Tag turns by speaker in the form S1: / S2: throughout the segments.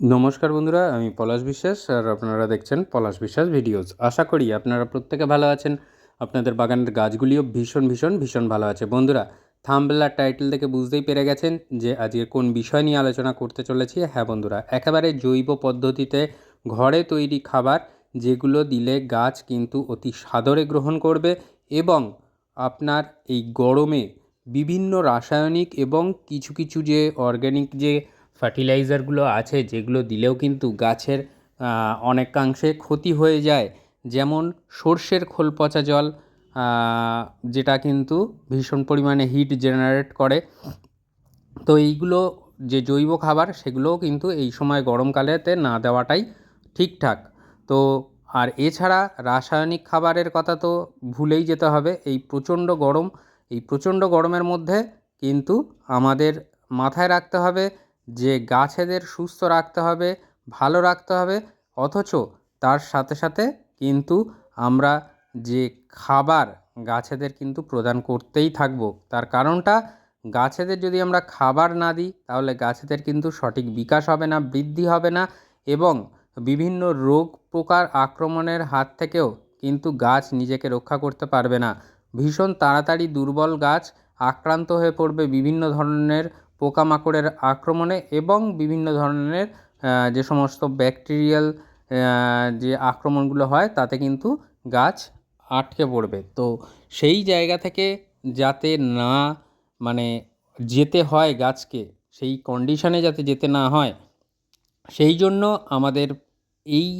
S1: নমস্কার বন্ধুরা, আমি পলাশ বিশ্বাস আর আপনারা দেখছেন পলাশ বিশ্বাস ভিডিওস। আশা করি আপনারা প্রত্যেকে ভালো আছেন। আপনাদের বাগানের গাছগুলিও ভীষণ ভীষণ ভীষণ ভালো আছে। বন্ধুরা থামবেলার টাইটেল থেকে বুঝতেই পেরে গেছেন যে আজকে কোন বিষয় নিয়ে আলোচনা করতে চলেছি। হ্যাঁ বন্ধুরা, একেবারে জৈব পদ্ধতিতে ঘরে তৈরি খাবার যেগুলো দিলে গাছ কিন্তু অতি সাদরে গ্রহণ করবে এবং আপনার এই গরমে বিভিন্ন রাসায়নিক এবং কিছু কিছু যে অর্গ্যানিক যে ফার্টিলাইজারগুলো আছে যেগুলো দিলেও কিন্তু গাছের অনেকাংশে ক্ষতি হয়ে যায়। যেমন সর্ষের খোল পচা জল যেটা কিন্তু ভীষণ পরিমাণে হিট জেনারেট করে। তো এইগুলো যে জৈব খাবার, সেগুলোও কিন্তু এই সময় গরমকালেতে না দেওয়াটাই ঠিকঠাক। তো আর এছাড়া রাসায়নিক খাবারের কথা তো ভুলেই যেতে হবে। এই প্রচণ্ড গরম, এই প্রচণ্ড গরমের মধ্যে কিন্তু আমাদের মাথায় রাখতে হবে যে গাছেদের সুস্থ রাখতে হবে, ভালো রাখতে হবে, অথচ তার সাথে সাথে কিন্তু আমরা যে খাবার গাছেদের কিন্তু প্রদান করতেই থাকব। তার কারণটা গাছেদের যদি আমরা খাবার না দিই, তাহলে গাছেদের কিন্তু সঠিক বিকাশ হবে না, বৃদ্ধি হবে না এবং বিভিন্ন রোগ পোকার আক্রমণের হাত থেকেও কিন্তু গাছ নিজেকে রক্ষা করতে পারবে না। ভীষণ তাড়াতাড়ি দুর্বল গাছ আক্রান্ত হয়ে পড়বে বিভিন্ন ধরনের পোকামাকড়ের আক্রমণে এবং বিভিন্ন ধরনের যে সমস্ত ব্যাকটেরিয়াল যে আক্রমণগুলো হয় তাতে কিন্তু গাছ আটকে পড়বে। তো সেই জায়গা থেকে যাতে না মানে যেতে হয় গাছকে, সেই কন্ডিশনে যাতে যেতে না হয়, সেই জন্য আমাদের এই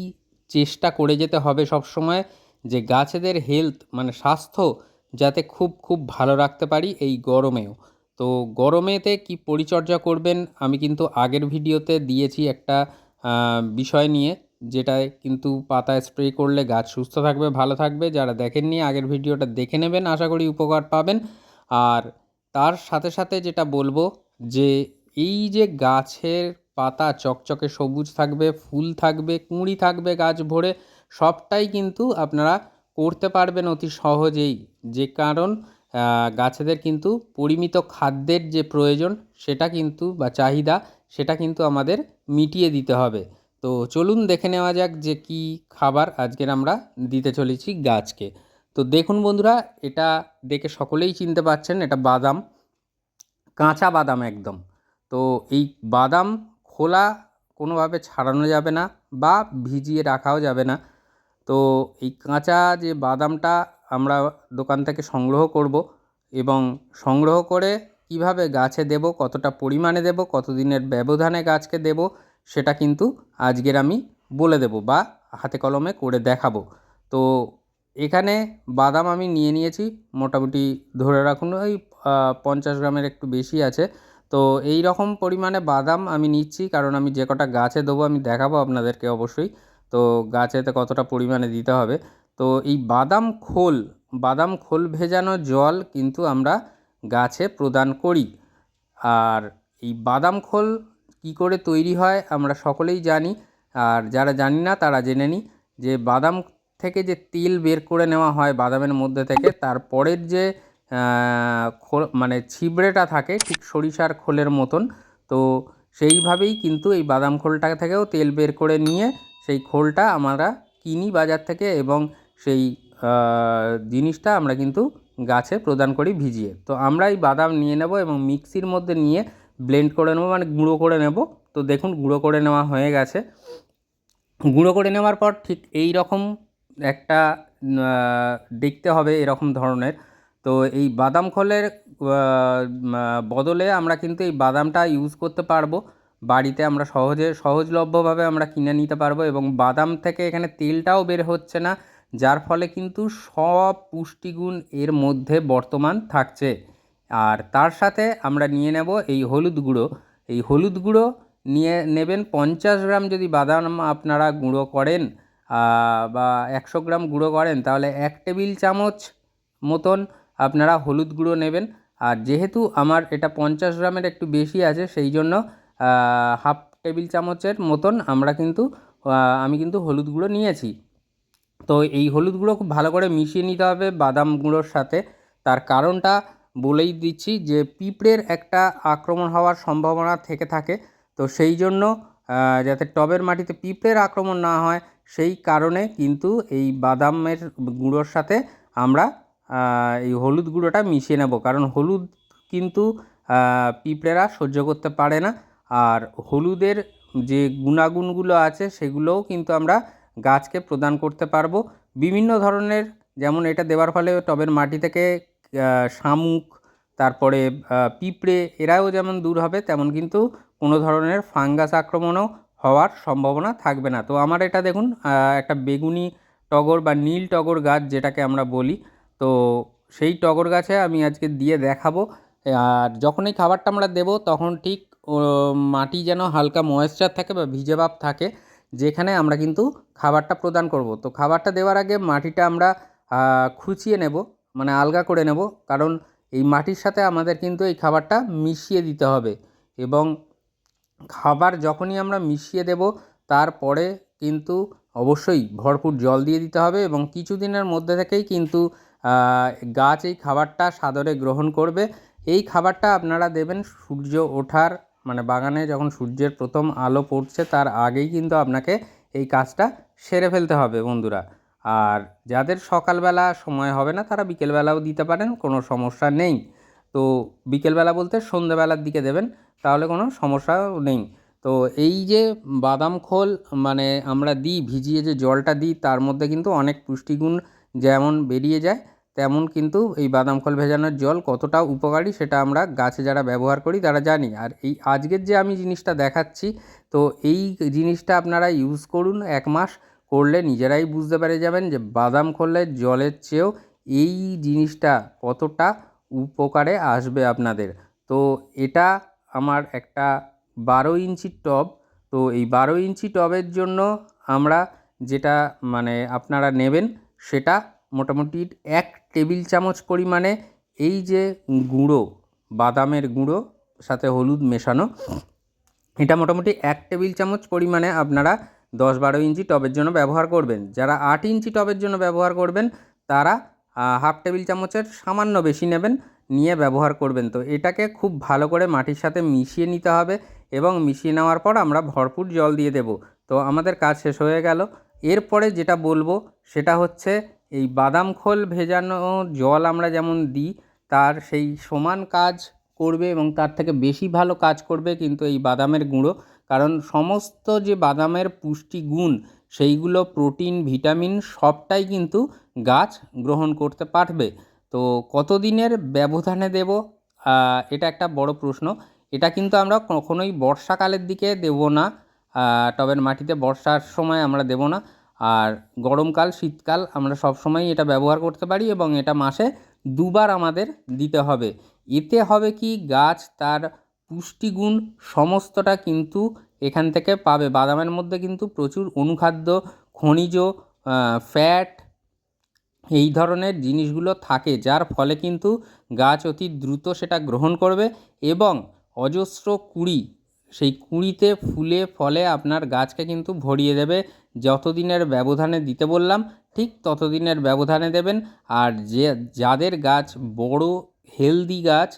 S1: চেষ্টা করে যেতে হবে সব সময় যে গাছেদের হেলথ মানে স্বাস্থ্য যাতে খুব খুব ভালো রাখতে পারি এই গরমেও। তো গরমেতে কি পরিচর্যা করবেন? আমি কিন্তু আগের ভিডিওতে দিয়েছি একটা বিষয় নিয়ে, যেটায় কিন্তু পাতায় স্প্রে করলে গাছ সুস্থ থাকবে, ভালো থাকবে। যারা দেখেননি, আগের ভিডিওটা দেখে নেবেন, আশা করি উপকার পাবেন। আর তার সাথে সাথে যেটা বলব, যে এই যে গাছের পাতা চকচকে সবুজ থাকবে, ফুল থাকবে, কুঁড়ি থাকবে গাছ ভরে, সবটাই কিন্তু আপনারা করতে পারবেন অতি সহজেই। যে কারণ গাছেদের কিন্তু পরিমিত খাদ্যের যে প্রয়োজন, সেটা কিন্তু বা চাহিদা, সেটা কিন্তু আমাদের মিটিয়ে দিতে হবে। তো চলুন দেখে নেওয়া যাক যে কি খাবার আজকের আমরা দিতে চলেছি গাছকে। তো দেখুন বন্ধুরা, এটা দেখে সকলেই চিনতে পারছেন, এটা বাদাম, কাঁচা বাদাম একদম। তো এই বাদাম খোলা কোনোভাবে ছাড়ানো যাবে না বা ভিজিয়ে রাখাও যাবে না। তো এই কাঁচা যে বাদামটা আমরা দোকান থেকে সংগ্রহ করব এবং সংগ্রহ করে কীভাবে গাছে দেব, কতটা পরিমাণে দেব, কতদিনের ব্যবধানে গাছকে দেব, সেটা কিন্তু আজকের আমি বলে দেব বা হাতে কলমে করে দেখাবো। তো এখানে বাদাম আমি নিয়ে নিয়েছি, মোটামুটি ধরে রাখুন ওই পঞ্চাশ গ্রামের একটু বেশি আছে। তো এই রকম পরিমাণে বাদাম আমি নিচ্ছি, কারণ আমি যে কটা গাছে দেবো আমি দেখাবো আপনাদেরকে অবশ্যই। তো গাছেতে কতটা পরিমাণে দিতে হবে। তো এই বাদাম খোল বাদাম খোল ভেজানো জল কিন্তু আমরা গাছে প্রদান করি। আর এই বাদাম খোল কী করে তৈরি হয় আমরা সকলেই জানি। আর যারা জানি না তারা জেনে নিই যে বাদাম থেকে যে তেল বের করে নেওয়া হয় বাদামের মধ্যে থেকে তারপরের যে মানে ছিবড়েটা থাকে ঠিক সরিষার খোলের মতন, তো সেইভাবেই কিন্তু এই বাদাম খোলটা থেকেও তেল বের করে নিয়ে সেই খোলটা আমরা কিনি বাজার থেকে এবং সেই জিনিসটা আমরা কিন্তু গাছে প্রদান করি ভিজিয়ে। তো আমরা এই বাদাম নিয়ে নেব এবং মিক্সির মধ্যে নিয়ে ব্লেন্ড করে নেব মানে গুঁড়ো করে নেব। তো দেখুন, গুঁড়ো করে নেওয়া হয়ে গেছে। গুঁড়ো করে নেওয়ার পর ঠিক এই রকম একটা দেখতে হবে এরকম ধরনের। তো এই বাদাম খোলের বদলে আমরা কিন্তু এই বাদামটা ইউজ করতে পারব। বাড়িতে আমরা সহজে, সহজলভ্যভাবে আমরা কিনে নিতে পারব এবং বাদাম থেকে এখানে তেলটাও বের হচ্ছে না। যার ফলে কিন্তু সব পুষ্টিগুণ এর মধ্যে বর্তমান থাকছে। আর তার সাথে আমরা নিয়ে নেব এই হলুদ গুঁড়ো। এই হলুদ গুঁড়ো নিয়ে নেবেন পঞ্চাশ গ্রাম যদি বাদাম আপনারা গুঁড়ো করেন বা একশো গ্রাম গুঁড়ো করেন, তাহলে এক টেবিল চামচ মতন আপনারা হলুদ গুঁড়ো নেবেন। আর যেহেতু আমার এটা পঞ্চাশ গ্রামের একটু বেশি আছে, সেই জন্য হাফ টেবিল চামচের মতন আমরা কিন্তু আমি কিন্তু হলুদ গুঁড়ো নিয়েছি। তো এই হলুদ গুঁড়ো খুব ভালো করে মিশিয়ে নিতে হবে বাদাম গুঁড়োর সাথে। তার কারণটা বলেই দিচ্ছি যে পিঁপড়ের একটা আক্রমণ হওয়ার সম্ভাবনা থেকে থাকে। তো সেই জন্য যাতে টবের মাটিতে পিঁপড়ের আক্রমণ না হয়, সেই কারণে কিন্তু এই বাদামের গুঁড়োর সাথে আমরা এই হলুদ গুঁড়োটা মিশিয়ে নেব। কারণ হলুদ কিন্তু পিঁপড়েরা সহ্য করতে পারে না। আর হলুদের যে গুণাগুণগুলো আছে, সেগুলোও কিন্তু আমরা গাছকে প্রদান করতে পারব। বিভিন্ন ধরনের, যেমন এটা দেওয়ার ফলে টবের মাটি থেকে শামুক, তারপরে পিঁপড়ে, এরাও যেমন দূর হবে, তেমন কিন্তু কোনো ধরনের ফাঙ্গাস আক্রমণও হওয়ার সম্ভাবনা থাকবে না। তো আমার এটা দেখুন একটা বেগুনি টগর বা নীল টগর গাছ যেটাকে আমরা বলি, তো সেই টগর গাছে আমি আজকে দিয়ে দেখাবো। আর যখন এই খাবারটা আমরা দেবো, তখন ঠিক মাটি যেন হালকা ময়েশ্চার থাকে বা ভিজে ভাব থাকে যেখানে আমরা কিন্তু খাবারটা প্রদান করব। তো খাবারটা দেওয়ার আগে মাটিটা আমরা খুঁচিয়ে নেব মানে আলগা করে নেব। কারণ এই মাটির সাথে আমাদের কিন্তু এই খাবারটা মিশিয়ে দিতে হবে এবং খাবার যখনই আমরা মিশিয়ে দেব, তারপরে কিন্তু অবশ্যই ভরপুর জল দিয়ে দিতে হবে এবং কিছুদিনের মধ্যে থেকেই কিন্তু গাছ এই খাবারটা সাদরে গ্রহণ করবে। এই খাবারটা আপনারা দেবেন সূর্য ওঠার মানে বাগানে যখন সূর্যের প্রথম আলো পড়ছে, তার আগেই কিন্তু আপনাকে এই কাজটা সেরে ফেলতে হবে বন্ধুরা। আর যাদের সকালবেলা সময় হবে না, তারা বিকেলবেলাও দিতে পারেন, কোনো সমস্যা নেই। তো বিকেলবেলা বলতে সন্ধেবেলার দিকে দেবেন, তাহলে কোনো সমস্যাও নেই। তো এই যে বাদাম খোল মানে আমরা দিই, ভিজিয়ে যে জলটা দিই, তার মধ্যে কিন্তু অনেক পুষ্টিগুণ যেমন বেরিয়ে যায় তেমন কিন্তু এই বাদাম খোল ভেজানোর জল কতটা উপকারী সেটা আমরা গাছে যারা ব্যবহার করি তারা জানি। আর এই আজকের যে আমি জিনিসটা দেখাচ্ছি, তো এই জিনিসটা আপনারা ইউজ করুন এক মাস, করলে নিজেরাই বুঝতে পেরে যাবেন যে বাদাম খোলের জলের চেয়েও এই জিনিসটা কতটা উপকারে আসবে আপনাদের। তো এটা আমার একটা বারো ইঞ্চির টব, তো এই বারো ইঞ্চি টবের জন্য আমরা যেটা মানে আপনারা নেবেন সেটা মোটামুটি এক টেবিল চামচ পরিমাণে এই যে গুঁড়ো, বাদামের গুঁড়ো, সাথে হলুদ মেশানো, এটা মোটামুটি এক টেবিল চামচ পরিমাণে আপনারা দশ বারো ইঞ্চি টবের জন্য ব্যবহার করবেন। যারা আট ইঞ্চি টবের জন্য ব্যবহার করবেন, তারা হাফ টেবিল চামচের সামান্য বেশি নেবেন, নিয়ে ব্যবহার করবেন। তো এটাকে খুব ভালো করে মাটির সাথে মিশিয়ে নিতে হবে এবং মিশিয়ে নেওয়ার পর আমরা ভরপুর জল দিয়ে দেব। তো আমাদের কাজ শেষ হয়ে গেল। এরপরে যেটা বলব, সেটা হচ্ছে এই বাদাম খোল ভেজানো জল আমরা যেমন দিই, তার সেই সমান কাজ করবে এবং তার থেকে বেশি ভালো কাজ করবে কিন্তু এই বাদামের গুঁড়ো। কারণ সমস্ত যে বাদামের পুষ্টিগুণ সেইগুলো প্রোটিন, ভিটামিন সবটাই কিন্তু গাছ গ্রহণ করতে পারবে। তো কতদিনের ব্যবধানে দেব? এটা একটা বড় প্রশ্ন। এটা কিন্তু আমরা কখনোই বর্ষাকালের দিকে দেব না। টবের মাটিতে বর্ষার সময় আমরা দেব না। আর গরমকাল, শীতকাল আমরা সব সময় এটা ব্যবহার করতে পারি এবং এটা মাসে দুবার আমাদের দিতে হবে। এতে হবে কি? গাছ তার পুষ্টিগুণ সমস্তটা কিন্তু এখান থেকে পাবে। বাদামের মধ্যে কিন্তু প্রচুর অনুখাদ্য, খনিজ ফ্যাট এই ধরনের জিনিসগুলো থাকে, যার ফলে কিন্তু গাছ অতি দ্রুত সেটা গ্রহণ করবে এবং অজস্র কুঁড়ি সেই কুঁড়িতে ফুলে ফলে আপনার গাছকে কিন্তু ভরিয়ে দেবে। যতদিনের ব্যবধানে দিতে বললাম, ঠিক ততদিনের ব্যবধানে দেবেন। আর যে, যাদের গাছ বড়, হেলদি গাছ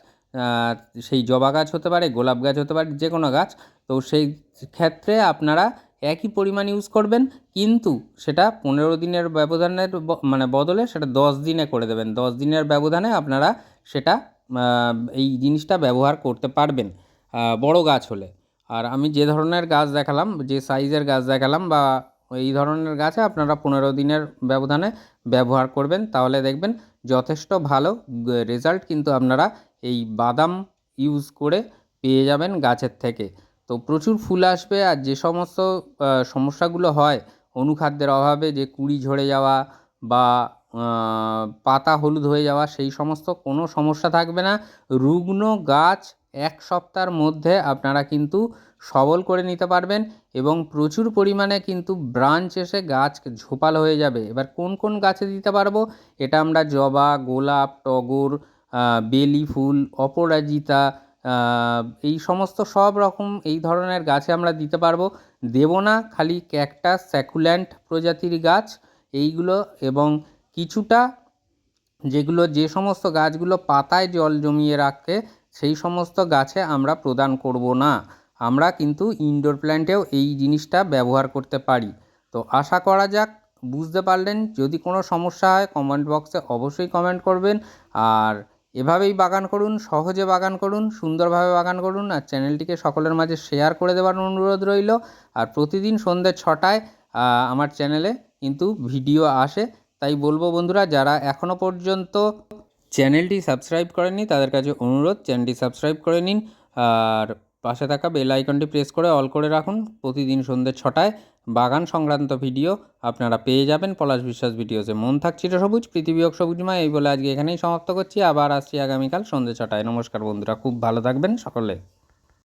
S1: সেই জবা গাছ হতে পারে, গোলাপ গাছ হতে পারে, যে কোনো গাছ, তো সেই ক্ষেত্রে আপনারা একই পরিমাণ ইউজ করবেন। কিন্তু সেটা পনেরো দিনের ব্যবধানের মানে বদলে সেটা দশ দিনে করে দেবেন। দশ দিনের ব্যবধানে আপনারা সেটা এই জিনিসটা ব্যবহার করতে পারবেন। বড় গাছ হলে। আর আমি যে ধরনের গাছ দেখালাম, যে সাইজের গাছ দেখালাম বা এই ধরনের গাছে আপনারা পনেরো দিনের ব্যবধানে ব্যবহার করবেন, তাহলে দেখবেন যথেষ্ট ভালো রেজাল্ট কিন্তু আপনারা এই বাদাম ইউজ করে পেয়ে যাবেন গাছের থেকে। তো প্রচুর ফুল আসবে আর যে সমস্ত সমস্যাগুলো হয়, অনুখাদ্যের অভাবে যে কুঁড়ি ঝরে যাওয়া বা পাতা হলুদ হয়ে যাওয়া, সেই সমস্ত কোনো সমস্যা থাকবে না। রুগ্ন গাছ এক সপ্তাহের মধ্যে আপনারা কিন্তু সবল করে নিতে পারবেন এবং প্রচুর পরিমাণে কিন্তু ব্রাঞ্চ এসে গাছ ঝোপাল হয়ে যাবে। এবার কোন কোন গাছে দিতে পারব? এটা আমরা জবা, গোলাপ, টগর বেলি ফুল, অপরাজিতা এই সমস্ত সব রকম এই ধরনের গাছে আমরা দিতে পারব। দেবো না, খালি ক্যাকটাস, স্যাকুল্যান্ট প্রজাতির গাছ এইগুলো এবং কিছুটা যেগুলো যে সমস্ত গাছগুলো পাতায় জল জমিয়ে রাখে সেই সমস্ত গাছে আমরা প্রদান করব না। আমরা কিন্তু ইনডোর প্ল্যান্টেও এই জিনিসটা ব্যবহার করতে পারি। তো আশা করা যাক, বুঝতে পারলেন? যদি কোনো সমস্যা হয় কমেন্ট বক্সে অবশ্যই কমেন্ট করবেন। আর এভাবেই বাগান করুন, সহজে বাগান করুন, সুন্দরভাবে বাগান করুন। আর চ্যানেলটিকে সকলের মাঝে শেয়ার করে দেওয়ার অনুরোধ রইল। আর প্রতিদিন সন্ধ্যে ছটায় আমার চ্যানেলে কিন্তু ভিডিও আসে। তাই বলব বন্ধুরা, যারা এখনও পর্যন্ত চ্যানেলটি সাবস্ক্রাইব করেননি, তাদের কাছে অনুরোধ, চ্যানেলটি সাবস্ক্রাইব করে নিন। আর পাশে থাকা বেল আইকনটি প্রেস করে অল করে রাখুন। প্রতিদিন সন্ধ্যে ছটায় বাগান সংক্রান্ত ভিডিও আপনারা পেয়ে যাবেন। পলাশ বিশ্বাস ভিডিওসে মন থাক সবুজ, পৃথিবী হোক সবুজমা এই বলে আজকে এখানেই সমাপ্ত করছি। আবার আসছি আগামীকাল সন্ধ্যে ছটায়। নমস্কার বন্ধুরা, খুব ভালো থাকবেন সকলে।